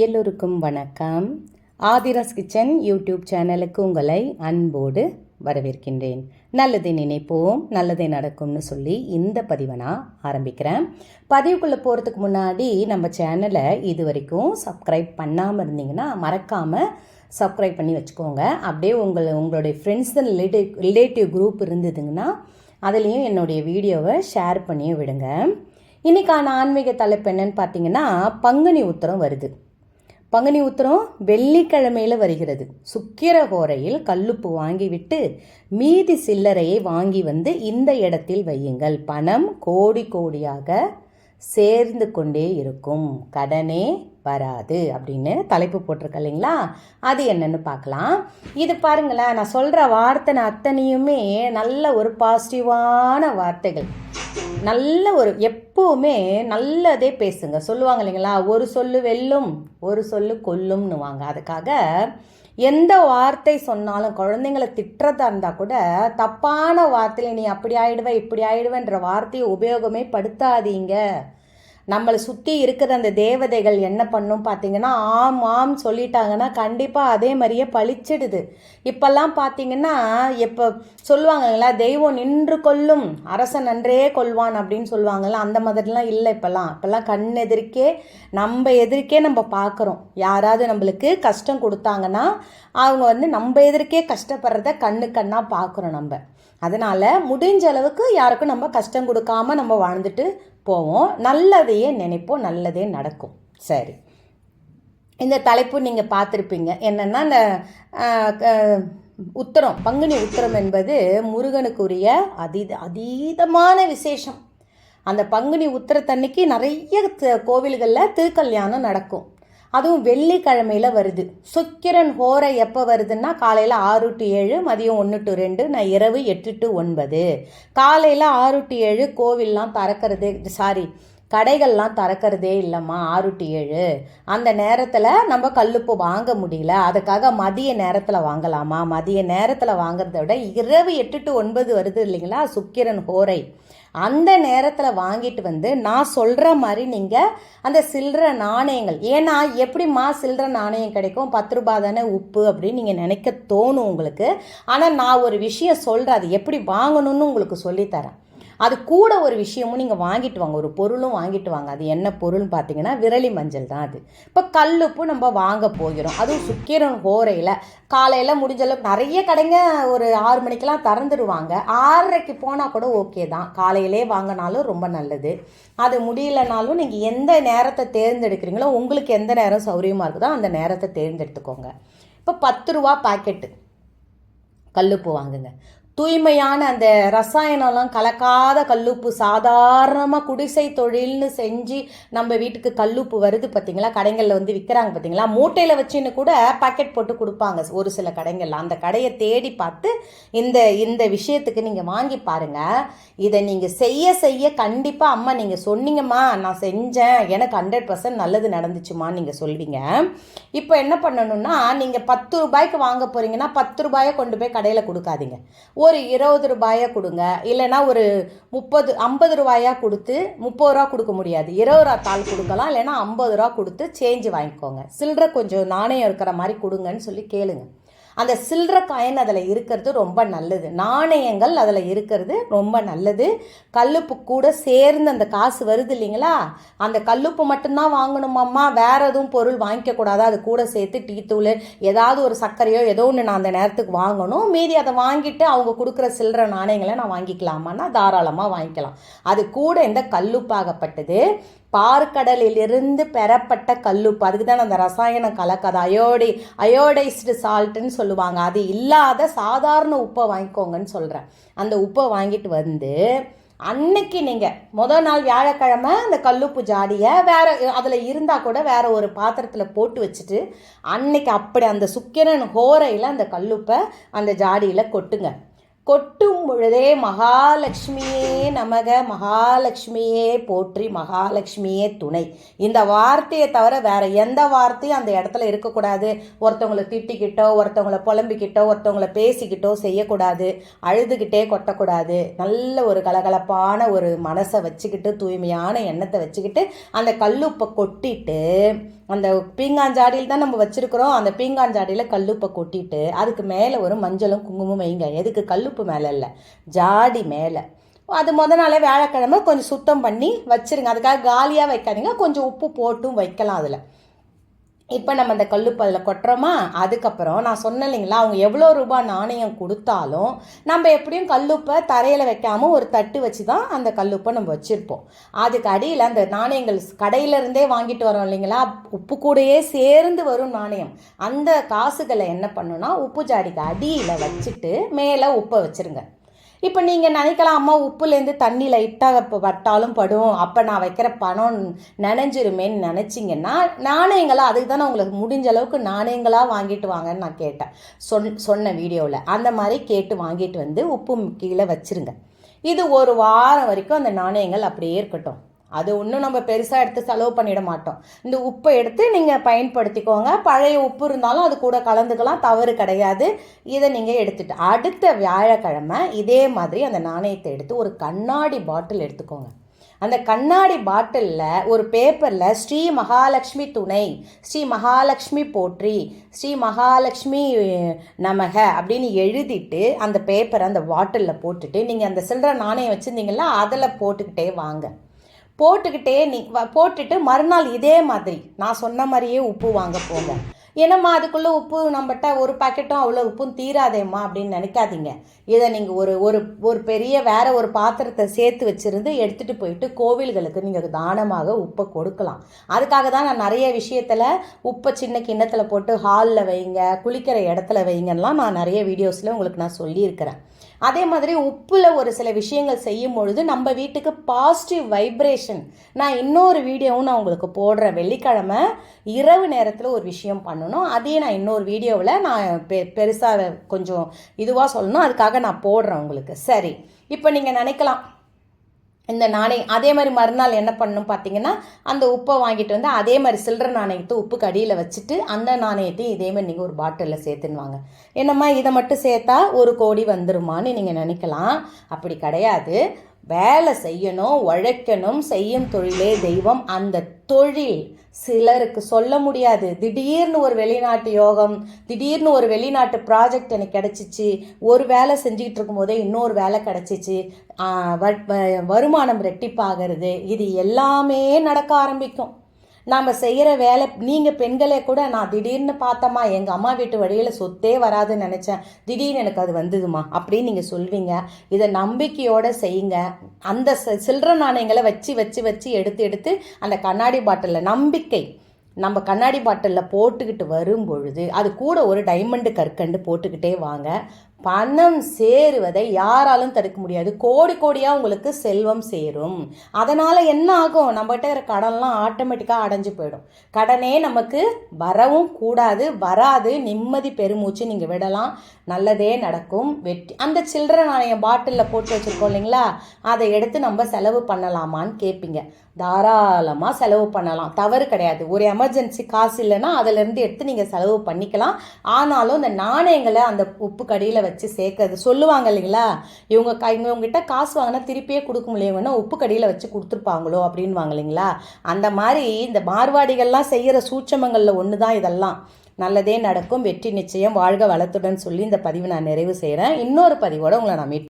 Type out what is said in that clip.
எல்லோருக்கும் வணக்கம். Aadhira's kitchen YouTube சேனலுக்கு உங்களை அன்போடு வரவேற்கின்றேன். நல்லதை நினைப்போம் நல்லதே நடக்கும்னு சொல்லி இந்த பதிவை நான் ஆரம்பிக்கிறேன். பதிவுக்குள்ளே போகிறதுக்கு முன்னாடி நம்ம சேனலை இது வரைக்கும் சப்ஸ்கிரைப் பண்ணாமல் இருந்தீங்கன்னா மறக்காமல் சப்ஸ்கிரைப் பண்ணி வச்சுக்கோங்க. அப்படியே உங்களை உங்களுடைய ஃப்ரெண்ட்ஸ் ரிலேட்டிவ் ரிலேட்டிவ் குரூப் இருந்ததுங்கன்னா அதுலேயும் என்னுடைய வீடியோவை ஷேர் பண்ணியும் விடுங்க. இன்றைக்கான ஆன்மீக தலைப்பு என்னன்னு பார்த்தீங்கன்னா பங்குனி உத்தரம் வருது. பங்குனி உத்திரம் வெள்ளிக்கிழமையில் வருகிறது. சுக்கிர ஹோரையில் கல்லுப்பு வாங்கிவிட்டு மீதி சில்லறையை வாங்கி வந்து இந்த இடத்தில் வையுங்கள். பணம் கோடி கோடியாக சேர்ந்து கொண்டே இருக்கும். கடனே வராது அப்படின்னு தலைப்பு போட்டிருக்க இல்லைங்களா? அது என்னன்னு பார்க்கலாம். இது பாருங்களேன் நான் சொல்கிற வார்த்தை அத்தனையுமே நல்ல ஒரு பாசிட்டிவான வார்த்தைகள். நல்ல ஒரு எப்போவுமே நல்லதே பேசுங்க. சொல்லுவாங்க இல்லைங்களா? ஒரு சொல்லு வெல்லும் ஒரு சொல்லு கொல்லும்னுவாங்க. அதுக்காக எந்த வார்த்தை சொன்னாலும் குழந்தைங்கள திட்டுறதா இருந்தால் கூட தப்பான வார்த்தையில் நீ அப்படி ஆயிடுவ இப்படி ஆயிடுவேன்ற வார்த்தையை உபயோகமே படுத்தாதீங்க. நம்மளை சுற்றி இருக்கிற அந்த தேவதைகள் என்ன பண்ணும் பார்த்தீங்கன்னா ஆம் ஆம் சொல்லிட்டாங்கன்னா கண்டிப்பாக அதே மாதிரியே பளிச்சிடுது இப்போல்லாம் பார்த்தீங்கன்னா இப்போ சொல்லுவாங்கங்களா தெய்வம் நின்று கொல்லும் அரசன் நன்றே கொள்வான் அப்படின்னு சொல்லுவாங்கல்ல அந்த மாதிரிலாம் இல்லை இப்போல்லாம். இப்போல்லாம் கண் எதிர்க்கே நம்ம எதிர்க்கே நம்ம பார்க்குறோம் யாராவது நம்மளுக்கு கஷ்டம் கொடுத்தாங்கன்னா அவங்க வந்து நம்ம எதிர்க்கே கஷ்டப்படுறத கண்ணு கண்ணாக பார்க்குறோம் நம்ம. அதனால் முடிஞ்ச அளவுக்கு யாருக்கும் நம்ம கஷ்டம் கொடுக்காம நம்ம வாழ்ந்துட்டு போவோம். நல்லதையே நினைப்போம் நல்லதே நடக்கும். சரி. இந்த தலைப்பு நீங்கள் பார்த்துருப்பீங்க. என்னென்னா இந்த உத்தரம் பங்குனி உத்தரம் என்பது முருகனுக்குரிய அதீத அதீதமான விசேஷம். அந்த பங்குனி உத்தரத்தன்னைக்கு நிறைய கோவில்களில் திருக்கல்யாணம் நடக்கும். அதுவும் வெள்ளிக்கிழமையில் வருது. சுக்கிரன் ஹோரை எப்போ வருதுன்னா காலையில் ஆறு டு ஏழு மதியம் ஒன்று டு ரெண்டு நான் இரவு எட்டு டு ஒன்பது. காலையில் ஆறு டு ஏழு கோவில்லாம் திறக்கிறது சாரி கடைகள்லாம் திறக்கிறதே இல்லைம்மா ஆறு டு ஏழு. அந்த நேரத்தில் நம்ம கல்லுப்பு வாங்க முடியல. அதுக்காக மதிய நேரத்தில் வாங்கலாமா? மதிய நேரத்தில் வாங்குறத விட இரவு எட்டு டு ஒன்பது வருது இல்லைங்களா சுக்கிரன் ஹோரை. அந்த நேரத்தில் வாங்கிட்டு வந்து நான் சொல்கிற மாதிரி நீங்கள் அந்த சில்லற நாணயங்கள் ஏன்னா எப்படிம்மா சில்லற நாணயம் கிடைக்கும்? பத்து ரூபா தானே உப்பு அப்படின்னு நீங்கள் நினைக்க தோணும் உங்களுக்கு. ஆனால் நான் ஒரு விஷயம் சொல்கிறேன் அது எப்படி வாங்கணும்னு உங்களுக்கு சொல்லித்தரேன். அது கூட ஒரு விஷயமும் நீங்கள் வாங்கிட்டு வாங்க. ஒரு பொருளும் வாங்கிட்டு வாங்க. அது என்ன பொருள்னு பார்த்தீங்கன்னா விரலி மஞ்சள் தான் அது. இப்போ கல்லுப்பு நம்ம வாங்க போகிறோம். அதுவும் சுக்கிரன் கோரையில் காலையில் முடிஞ்சளவுக்கு நிறைய கடைங்க ஒரு ஆறு மணிக்கெலாம் திறந்துடுவாங்க ஆறரைக்கு போனால் கூட ஓகே தான். காலையிலே வாங்கினாலும் ரொம்ப நல்லது. அது முடியலனாலும் நீங்கள் எந்த நேரத்தை தேர்ந்தெடுக்கிறீங்களோ உங்களுக்கு எந்த நேரம் சௌரியமாக இருக்குதோ அந்த நேரத்தை தேர்ந்தெடுத்துக்கோங்க. இப்போ பத்து ரூபா பாக்கெட்டு கல்லுப்பு வாங்குங்க. தூய்மையான அந்த ரசாயனம்லாம் கலக்காத கல்லுப்பு சாதாரணமாக குடிசை தொழில்னு செஞ்சு நம்ம வீட்டுக்கு கல்லுப்பு வருது பார்த்தீங்களா கடைகளில் வந்து விற்கிறாங்க பார்த்தீங்களா மூட்டையில் வச்சுன்னு கூட பாக்கெட் போட்டு கொடுப்பாங்க ஒரு சில கடைகளில். அந்த கடையை தேடி பார்த்து இந்த இந்த விஷயத்துக்கு நீங்கள் வாங்கி பாருங்கள் இதை நீங்கள் செய்ய செய்ய கண்டிப்பாக அம்மா நீங்கள் சொன்னீங்கம்மா நான் செஞ்சேன் எனக்கு ஹண்ட்ரட் பர்சன்ட் நல்லது நடந்துச்சுமான்னு நீங்கள் சொல்வீங்க. இப்போ என்ன பண்ணணும்னா நீங்கள் பத்து ரூபாய்க்கு வாங்க போகிறீங்கன்னா பத்து ரூபாயை கொண்டு போய் கடையில் கொடுக்காதீங்க. ஒரு இருபது ரூபாயாக கொடுங்க. இல்லைன்னா ஒரு முப்பது ஐம்பது ரூபாயாக கொடுத்து முப்பது ரூபா கொடுக்க முடியாது. இருபது ரூபா தாள் கொடுக்கலாம். இல்லைன்னா ஐம்பது ரூபா கொடுத்து சேஞ்சு வாங்கிக்கோங்க. சில்லற கொஞ்சம் நாணயம் இருக்கிற மாதிரி கொடுங்கன்னு சொல்லி கேளுங்கள் அந்த சில்லற காயின் அதில் இருக்கிறது ரொம்ப நல்லது. நாணயங்கள் அதில் இருக்கிறது ரொம்ப நல்லது. கல்லுப்பு கூட சேர்ந்து அந்த காசு வருது இல்லைங்களா? அந்த கல்லுப்பு மட்டும்தான் வாங்கணுமாம்மா வேற எதுவும் பொருள் வாங்கிக்கக்கூடாது அது கூட சேர்த்து டீ தூள் ஏதாவது ஒரு சர்க்கரையோ ஏதோ ஒன்று நான் அந்த நேரத்துக்கு வாங்கணும். மீதி அதை வாங்கிட்டு அவங்க கொடுக்குற சில்லற நாணயங்களை நான் வாங்கிக்கலாமான்னா தாராளமாக வாங்கிக்கலாம். அது கூட இந்த கல்லுப்பாகப்பட்டது. பாற்கடலிலிருந்து பெறப்பட்ட கல்லுப்பு. அதுக்கு தான் அந்த ரசாயனம் கலக்காது. அயோடி அயோடைஸ்டு சால்ட்டுன்னு சொல்லுவாங்க. அது இல்லாத சாதாரண உப்பை வாங்கிக்கோங்கன்னு சொல்கிறேன் அந்த உப்பை வாங்கிட்டு வந்து அன்னைக்கு நீங்கள் முதல் நாள் வியாழக்கிழமை அந்த கல்லுப்பு ஜாடியை வேறு அதில் இருந்தால் கூட வேறு ஒரு பாத்திரத்தில் போட்டு வச்சுட்டு அன்னைக்கு அப்படி அந்த சுக்கிரன் ஹோரையில் அந்த கல்லுப்பை அந்த ஜாடியில் கொட்டுங்க. கொட்டும் பொழுதே மகாலட்சுமியே நமக மகாலட்சுமியே போற்றி மகாலட்சுமியே துணை. இந்த வார்த்தையை தவிர வேற எந்த வார்த்தையும் அந்த இடத்துல இருக்கக்கூடாது. ஒருத்தவங்களை திட்டிக்கிட்டோ ஒருத்தவங்கள புலம்பிக்கிட்டோ ஒருத்தவங்கள பேசிக்கிட்டோ செய்யக்கூடாது. அழுதுகிட்டே கொட்டக்கூடாது. நல்ல ஒரு கலகலப்பான ஒரு மனசை வச்சுக்கிட்டு தூய்மையான எண்ணத்தை வச்சுக்கிட்டு அந்த கல்லுப்பை கொட்டிட்டு அந்த பீங்காஞ்சாடியில் தான் நம்ம வச்சுருக்குறோம். அந்த பீங்காஞ்சாடியில் கல்லுப்பை கொட்டிட்டு அதுக்கு மேலே ஒரு மஞ்சளும் குங்குமம் வைங்க. எதுக்கு கல்லுப்பு மேலே இல்லை ஜாடி மேலே. அது முத நாளே வியாழக்கிழமை கொஞ்சம் சுத்தம் பண்ணி வச்சுருங்க. அதுக்காக காலியாக வைக்காதீங்க. கொஞ்சம் உப்பு போட்டும் வைக்கலாம் அதில். இப்போ நம்ம அந்த கல்லுப்பு கொட்டுறோமா? அதுக்கப்புறம் நான் சொன்னேன் இல்லைங்களா அவங்க எவ்வளோ ரூபாய் நாணயம் கொடுத்தாலும் நம்ம எப்படியும் கல்லுப்பை தரையில் வைக்காமல் ஒரு தட்டு வச்சு தான் அந்த கல்லுப்பை நம்ம வச்சுருப்போம். அதுக்கு அடியில் அந்த நாணயங்கள் கடையிலேருந்தே வாங்கிட்டு வரோம் இல்லைங்களா உப்பு கூடையே சேர்ந்து வரும் நாணயம். அந்த காசுகளை என்ன பண்ணுன்னா உப்பு ஜாடிக்கு அடியில் வச்சுட்டு மேலே உப்பை வச்சுருங்க. இப்போ நீங்கள் நினைக்கலாம் அம்மா உப்புலேருந்து தண்ணி லைட்டாக இப்போ வட்டாலும் படும். அப்போ நான் வைக்கிற பணம் நினைஞ்சிருமேன்னு நினச்சிங்கன்னா நாணயங்களாக அதுக்கு தானே உங்களுக்கு முடிஞ்ச அளவுக்கு நாணயங்களாக வாங்கிட்டு வாங்கன்னு நான் கேட்டேன். சொன் சொன்ன வீடியோவில் அந்த மாதிரி கேட்டு வாங்கிட்டு வந்து உப்பு கீழே வச்சுருங்க. இது ஒரு வாரம் வரைக்கும் அந்த நாணயங்கள் அப்படியே இருக்கட்டும். அது ஒன்றும் நம்ம பெருசாக எடுத்து செலவு பண்ணிட மாட்டோம். இந்த உப்பை எடுத்து நீங்கள் பயன்படுத்திக்கோங்க. பழைய உப்பு இருந்தாலும் அது கூட கலந்துக்கலாம். தவறு கிடையாது. இதை நீங்கள் எடுத்துட்டு அடுத்த வியாழக்கிழமை இதே மாதிரி அந்த நாணயத்தை எடுத்து ஒரு கண்ணாடி பாட்டில் எடுத்துக்கோங்க. அந்த கண்ணாடி பாட்டிலில் ஒரு பேப்பரில் ஸ்ரீ மகாலட்சுமி துணை ஸ்ரீ மகாலட்சுமி போற்றி ஸ்ரீ மகாலட்சுமி நமக அப்படின்னு எழுதிட்டு அந்த பேப்பரை அந்த பாட்டிலில் போட்டுட்டு நீங்கள் அந்த சில்லற நாணயம் வச்சுருந்தீங்களா அதில் போட்டுக்கிட்டே வாங்க. போட்டுக்கிட்டே நீ போட்டுட்டு மறுநாள் இதே மாதிரி நான் சொன்ன மாதிரியே உப்பு வாங்க போங்க. ஏன்னம்மா அதுக்குள்ளே உப்பு நம்மகிட்ட ஒரு பாக்கெட்டும் அவ்வளோ உப்பும் தீராதேம்மா அப்படின்னு நினைக்காதீங்க. இதை நீங்கள் ஒரு ஒரு ஒரு பெரிய வேற ஒரு பாத்திரத்தை சேர்த்து வச்சுருந்து எடுத்துகிட்டு போயிட்டு கோவில்களுக்கு நீங்கள் தானமாக உப்பை கொடுக்கலாம். அதுக்காக தான் நான் நிறைய விஷயத்தில் உப்பை சின்ன கிண்ணத்தில் போட்டு ஹாலில் வைங்க குளிக்கிற இடத்துல வைங்கலாம் நான் நிறைய வீடியோஸில் உங்களுக்கு நான் சொல்லியிருக்கிறேன். அதே மாதிரி உப்பில் ஒரு சில விஷயங்கள் செய்யும் பொழுது நம்ம வீட்டுக்கு பாசிட்டிவ் வைப்ரேஷன் நான் இன்னொரு வீடியோவும் நான் உங்களுக்கு போடுறேன். வெள்ளிக்கிழமை இரவு நேரத்தில் ஒரு விஷயம் பண்ணணும். அதையும் நான் இன்னொரு வீடியோவில் நான் பெ பெருசாக கொஞ்சம் இதுவாக சொல்லணும். அதுக்காக நான் போடுறேன் உங்களுக்கு. சரி. இப்போ நீங்கள் நினைக்கலாம். இந்த நாணயம் அதே மாதிரி மறுநாள் என்ன பண்ணணும் பார்த்தீங்கன்னா அந்த உப்பை வாங்கிட்டு வந்து அதே மாதிரி சில்லற நாணயத்தை உப்பு கடியில் வச்சுட்டு அந்த நாணயத்தையும் இதே மாதிரி நீங்கள் ஒரு பாட்டிலில் சேர்த்துன்னுவாங்க என்னம்மா இதை மட்டும் சேர்த்தா ஒரு கோடி வந்துருமான்னு நீங்கள் நினைக்கலாம். அப்படி கிடையாது. வேலை செய்யணும் உழைக்கணும் செய்யும் தொழிலே தெய்வம். அந்த தொழில் சிலருக்கு சொல்ல முடியாது. திடீர்னு ஒரு வெளிநாட்டு யோகம் திடீர்னு ஒரு வெளிநாட்டு ப்ராஜெக்ட் எனக்கு கிடச்சிச்சு. ஒரு வேலை செஞ்சுக்கிட்டு இருக்கும்போதே இன்னொரு வேலை கிடச்சிச்சு. வருமானம் ரெட்டிப்பாகிறது. இது எல்லாமே நடக்க ஆரம்பிக்கும். நாம் செய்கிற வேலை நீங்கள் பெண்களே கூட நான் திடீர்னு பார்த்தம்மா எங்கள் அம்மா வீட்டு வழியில் சொத்தே வராதுன்னு நினச்சேன். திடீர்னு எனக்கு அது வந்ததுமா அப்படின்னு நீங்கள் சொல்வீங்க. இதை நம்பிக்கையோடு செய்யுங்க. அந்த சில்லற நாணயங்களை வச்சு வச்சு வச்சு எடுத்து எடுத்து அந்த கண்ணாடி பாட்டிலில் நம்பிக்கை. நம்ம கண்ணாடி பாட்டிலில் போட்டுக்கிட்டு வரும் பொழுது அது கூட ஒரு டைமண்டு கற்கண்டு போட்டுக்கிட்டே வாங்க. பணம் சேருவதை யாராலும் தடுக்க முடியாது. கோடி கோடியாக உங்களுக்கு செல்வம் சேரும். அதனால் என்ன ஆகும்? நம்மகிட்ட இருக்கிற கடன்லாம் ஆட்டோமேட்டிக்காக அடைஞ்சு போயிடும். கடனே நமக்கு வரவும் கூடாது வராது. நிம்மதி பெருமூச்சு நீங்கள் விடலாம். நல்லதே நடக்கும். வெற்றி. அந்த சில்லற நாணயம் பாட்டிலில் போட்டு வச்சுருக்கோம் இல்லைங்களா? அதை எடுத்து நம்ம செலவு பண்ணலாமான்னு கேட்பீங்க. தாராளமாக செலவு பண்ணலாம். தவறு கிடையாது. ஒரு எமர்ஜென்சி காசு இல்லைன்னா அதிலேருந்து எடுத்து நீங்கள் செலவு பண்ணிக்கலாம். ஆனாலும் இந்த நாணயங்களை அந்த உப்பு கடியில் வச்சு சேர்க்கறது. சொல்லுவாங்க இல்லைங்களா? இவங்க க இவங்ககிட்ட காசு வாங்கினா திருப்பியே கொடுக்க முடியவங்கன்னா உப்பு கடியில் வச்சு கொடுத்துருப்பாங்களோ அப்படின்வாங்க இல்லைங்களா? அந்த மாதிரி இந்த மார்வாடிகள்லாம் செய்கிற சூட்சமங்களில் ஒன்று தான் இதெல்லாம். நல்லதே நடக்கும். வெற்றி நிச்சயம். வாழ்க வளத்துடன் சொல்லி இந்த பதிவு நான் நிறைவு செய்கிறேன் இன்னொரு பதிவோடு உங்களை நான் மீட்